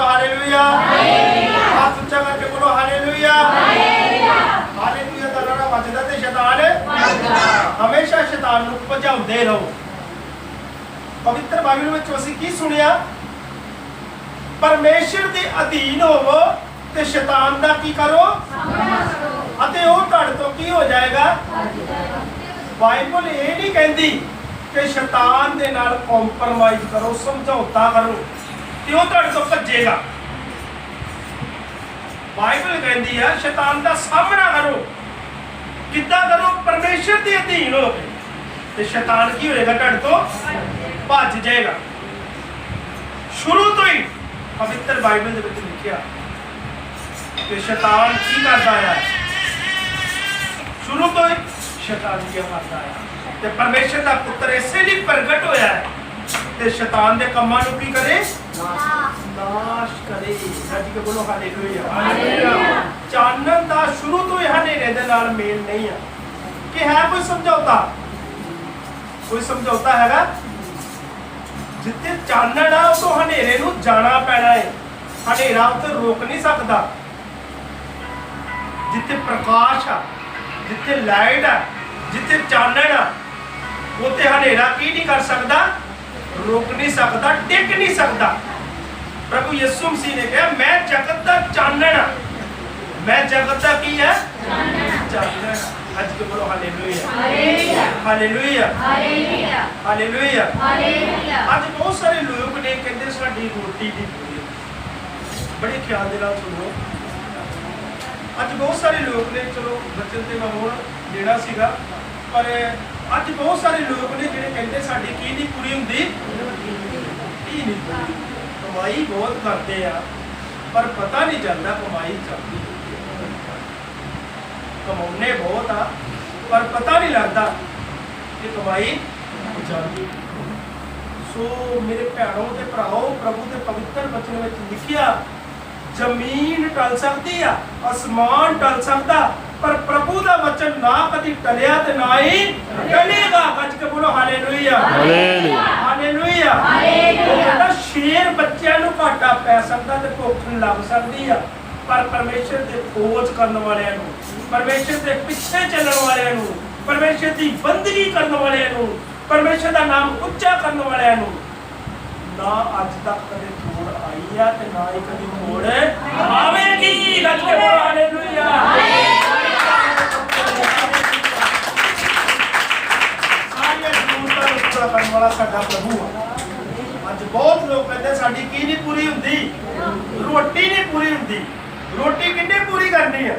ਬੋਲੋ ਹਾਲੇਲੂਇਆ ਹੱਥ ਉੱਚਾ ਕਰਕੇ ਬੋਲੋ ਹਾਲੇਲੂਇਆ ਹਾਲੇਲੂਇਆ ਦਾ ਨਾਰਾ ਵੱਜਦਾ ਤੇ ਸ਼ੈਤਾਨ ਹਮੇਸ਼ਾ ਸ਼ੈਤਾਨ ਨੂੰ ਭਜਾਉਂਦੇ ਰਹੋ ਪਵਿੱਤਰ ਬਾਈਬਲ ਵਿੱਚ ਅਸੀਂ ਕੀ ਸੁਣਿਆ ਪਰਮੇਸ਼ਰ ਦੇ ਅਧੀਨ ਹੋਵੋ ਤੇ ਸ਼ੈਤਾਨ ਦਾ ਕੀ ਕਰੋ ਅਤੇ ਉਹ ਤੁਹਾਡੇ ਤੋਂ ਕੀ ਹੋ ਜਾਏਗਾ ਬਾਈਬਲ ਇਹ ਨਹੀਂ ਕਹਿੰਦੀ ਕਿ ਸ਼ੈਤਾਨ ਦੇ ਨਾਲ ਕੰਪਰਮਾਈਜ਼ ਕਰੋ ਸਮਝੌਤਾ ਕਰੋ ਤੇ ਉਹ ਤੁਹਾਡੇ ਤੋਂ ਭੱਜੇਗਾ। ਬਾਈਬਲ ਕਹਿੰਦੀ ਆ, ਸ਼ੈਤਾਨ ਦਾ ਸਾਹਮਣਾ ਕਰੋ। ਕਿੱਦਾਂ ਕਰੋ? ਪਰਮੇਸ਼ਰ ਦੇ ਅਧੀਨ ਹੋ ਕੇ। ਤੇ ਸ਼ੈਤਾਨ ਕੀ ਹੋਏਗਾ ਤੁਹਾਡੇ ਤੋਂ? ਭੱਜ ਜਾਏਗਾ। ਸ਼ੁਰੂ ਤੋਂ ਹੀ ਪਵਿੱਤਰ ਬਾਈਬਲ ਦੇ ਵਿੱਚ ਲਿਖਿਆ। ਕਿ ਸ਼ੈਤਾਨ ਕੀ ਕਰਦਾ ਆ? ਸ਼ੁਰੂ ਤੋਂ ਹੀ ਸ਼ੈਤਾਨ ਕੀ ਕਰਦਾ ਆ। ਤੇ ਪਰਮੇਸ਼ਰ ਦਾ ਪੁੱਤਰ ਇਸੇ ਲਈ ਪ੍ਰਗਟ ਹੋਇਆ ਹੈ ਤੇ ਸ਼ੈਤਾਨ ਦੇ ਕੰਮਾਂ ਨੂੰ ਕੀ ਕਰੇ? ਨਾਸ਼ ਕਰੇ। ਰੱਜ ਕੇ ਬੋਲੋ ਹਾਲੇਲੂਇਆ। ਚਾਨਣ ਦਾ ਸ਼ੁਰੂ ਤੋਂ ਹੀ ਹਨੇਰੇ ਦੇ ਨਾਲ ਮੇਲ ਨਹੀਂ ਆ। ਕਿ ਹੈ ਕੋਈ ਸਮਝੌਤਾ? ਕੋਈ ਸਮਝੌਤਾ ਹੈਗਾ? ਜਿੱਥੇ ਚਾਨਣ ਆ ਉਹ ਤੋਂ ਹਨੇਰੇ ਨੂੰ ਜਾਣਾ ਪੈਣਾ ਹੈ ਹਨੇਰਾ ਉੱਥੇ ਰੋਕ ਨਹੀਂ ਸਕਦਾ। ਜਿੱਥੇ ਪ੍ਰਕਾਸ਼ ਆ ਜਿੱਥੇ ਲਾਈਟ ਆ ਜਿੱਥੇ ਚਾਨਣ ਆ ਉੱਥੇ ਹਨੇਰਾ ਕੀ ਨਹੀਂ ਕਰ ਸਕਦਾ? ਰੋਕ ਨਹੀਂ ਸਕਦਾ ਟਿਕ ਨਹੀਂ ਸਕਦਾ। ਪ੍ਰਭੂ ਯਿਸੂ ਮਸੀਹ ਨੇ ਕਿਹਾ ਮੈਂ ਜਗਤ ਦਾ ਚਾਨਣ ਮੈਂ ਜਗਤ ਦਾ ਕੀ ਹੈ ਚਾਨਣ। ਅੱਜ ਕੇ ਬੋਲੋ ਹਾਲੇਲੂਇਆ। ਹਾਲੇਲੂਇਆ। ਹਾਲੇਲੂਇਆ। ਅੱਜ ਬਹੁਤ ਸਾਰੇ ਲੋਕ ਨੇ ਕਹਿੰਦੇ ਸਾਡੀ ਰੋਟੀ ਨਹੀਂ ਪੂਰੀ। ਬੜੇ ਖਿਆਲ ਦੇ ਨਾਲ ਸੁਣੋ। ਅੱਜ ਬਹੁਤ ਸਾਰੇ ਲੋਕ ਨੇ ਚਲੋ ਬੱਚਨ ਤੇ ਮੈਂ ਹੁਣ ਜਿਹੜਾ ਸੀਗਾ। ਪਰ ਅੱਜ ਬਹੁਤ ਸਾਰੇ ਲੋਕ ਨੇ ਜਿਹੜੇ ਕਹਿੰਦੇ ਸਾਡੀ ਕੀ ਨਹੀਂ ਪੂਰੀ ਹੁੰਦੀ ਕੀ ਨਹੀਂ ਪੂਰੀ ਕਮਾਈ ਬਹੁਤ ਕਰਦੇ ਆ ਪਰ ਪਤਾ ਨਹੀਂ ਚੱਲਦਾ ਕਮਾਈ ਚੱਲਦੀ ਕਮਾਉਨੇ ਬਹੁਤ ਆ ਪਰ ਪਤਾ ਨਹੀਂ ਲੱਗਦਾ ਕਿ ਕਮਾਈ ਚੱਲਦੀ ਸੋ ਮੇਰੇ ਭੈਣੋ ਤੇ ਭਰਾਓ ਪ੍ਰਭੂ ਦੇ ਪਵਿੱਤਰ ਬਚਨ ਵਿੱਚ ਲਿਖਿਆ ਜ਼ਮੀਨ ਟਲ ਸਕਦੀ ਆ ਅਸਮਾਨ ਟਲ ਸਕਦਾ ਪਰ ਪ੍ਰਭੂ ਦਾ ਵਚਨ ਨਾ ਕਦੀ ਟਲਿਆ ਤੇ ਨਾ ਹੀ ਟਲੇਗਾ ਗੱਜ ਕੇ ਬੋਲੋ ਹਾਲੇਲੂਇਆ ਹਾਲੇਲੂਇਆ। ਹਾਲੇਲੂਇਆ। ਘਾਟਾ ਪੈ ਸਕਦਾ ਤੇ ਭੁੱਖ ਲੱਗ ਸਕਦੀ ਆ। ਪਰ ਪਰਮੇਸ਼ਰ ਦੇ ਖੋਜ ਕਰਨ ਵਾਲਿਆਂ ਨੂੰ, ਪਰਮੇਸ਼ਰ ਦੇ ਪਿੱਛੇ ਚੱਲਣ ਵਾਲਿਆਂ ਨੂੰ, ਪਰਮੇਸ਼ਰ ਦੀ ਬੰਦਗੀ ਕਰਨ ਵਾਲਿਆਂ ਨੂੰ, ਪਰਮੇਸ਼ਰ ਦਾ ਨਾਮ ਉੱਚਾ ਕਰਨ ਵਾਲਿਆਂ ਨੂੰ, ਨਾ ਅੱਜ ਤੱਕ ਕਦੇ ਥੋੜ ਆਈ ਆ ਤੇ ਨਾ ਹੀ ਕਦੀ ਥੋੜ ਆਵੇਗੀ। ਗੱਜ ਕੇ ਬੋਲੋ ਹਾਲੇਲੂਇਆ ਸਾਰੀਆਂ ਜ਼ਰੂਰਤਾਂ ਨੂੰ ਕਰਨ ਵਾਲਾ ਸਾਡਾ ਪ੍ਰਭੂ ਆ। ਅੱਜ ਬਹੁਤ ਲੋਕ ਕਹਿੰਦੇ ਸਾਡੀ ਕੀ ਨਹੀਂ ਪੂਰੀ ਹੁੰਦੀ? ਰੋਟੀ ਨਹੀਂ ਪੂਰੀ ਹੁੰਦੀ। ਰੋਟੀ ਕਿੰਨੇ ਪੂਰੀ ਕਰਨੀ ਹੈ